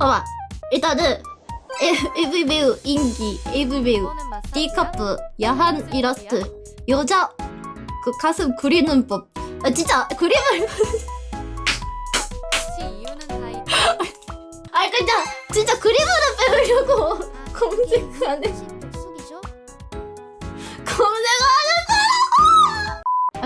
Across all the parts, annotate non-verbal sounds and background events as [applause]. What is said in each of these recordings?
봐봐 일단은 AV 배우 인기 AV 배우? D커프 야한 이라스트 여자 그 가슴 그리는 법 아, 진짜 그림을. 아 그냥 진짜 그림으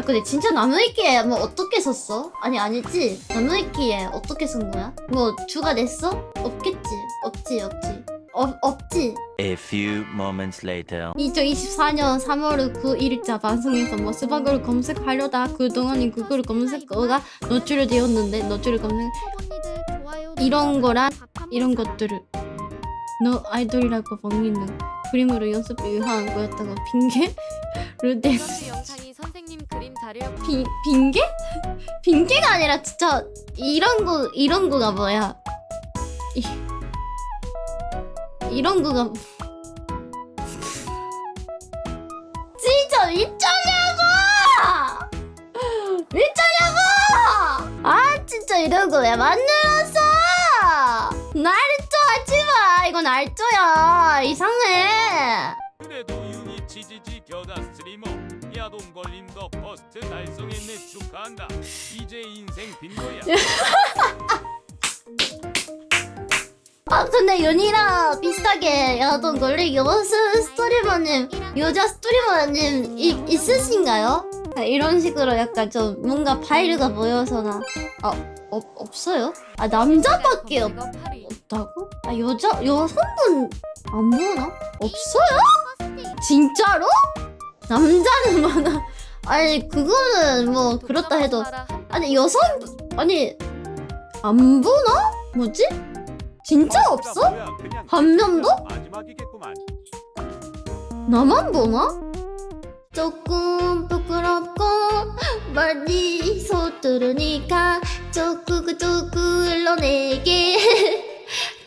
근데 진짜 나무위키에 뭐 어떻게 썼어? 아니 아니지 나무위키에 어떻게 쓴 거야? 뭐 주가 냈어? 없겠지 없지 없지 어, 없지 A few moments later. 2024년 3월 9일자 방송에서 뭐 수박을 검색하려다 그동안에 구글 검색어가 노출되었는데 노출 검색 초보니들 좋아요. 이런 거랑 이런 번 것들을 너 아이돌이라고 먹는 그림으로 연습을 위한 거였다고 핑계를 대 님 그림 자료 비, 빙계? 빙계가 아니라 진짜 이런 거 이런 거가 뭐야? 이, 이런 거가 뭐- 진짜 미쳤냐고! 미쳤냐고! 아 진짜 이런 거 왜 만들었어? 날조 하지 마 이건 날조야 이상해. 그래도 치지지 겨자 스트리머 야동 걸림 더 퍼스트 달성했네 축하한다 이제 인생 빈 거야 [laughs] 아 근데 윤이랑 비슷하게 야동 걸리 여수 스토리머님 여자 스토리머님 이, 있으신가요? 아, 이런 식으로 약간 좀 뭔가 파일가 모여서나 아 없, 없어요? 아 남자밖에. 없다고? 아 여자 여성분 안 보나? 없어요? 진짜로? 남자는 많아 아니 그거는 뭐 그렇다 해도 아니 여성 아니 안 보나? 뭐지? 진짜 없어? 한 명도? 나만 보나? 조금 부끄럽고 멀리서 들으니까 조금 조금 흘러내게 [laughs]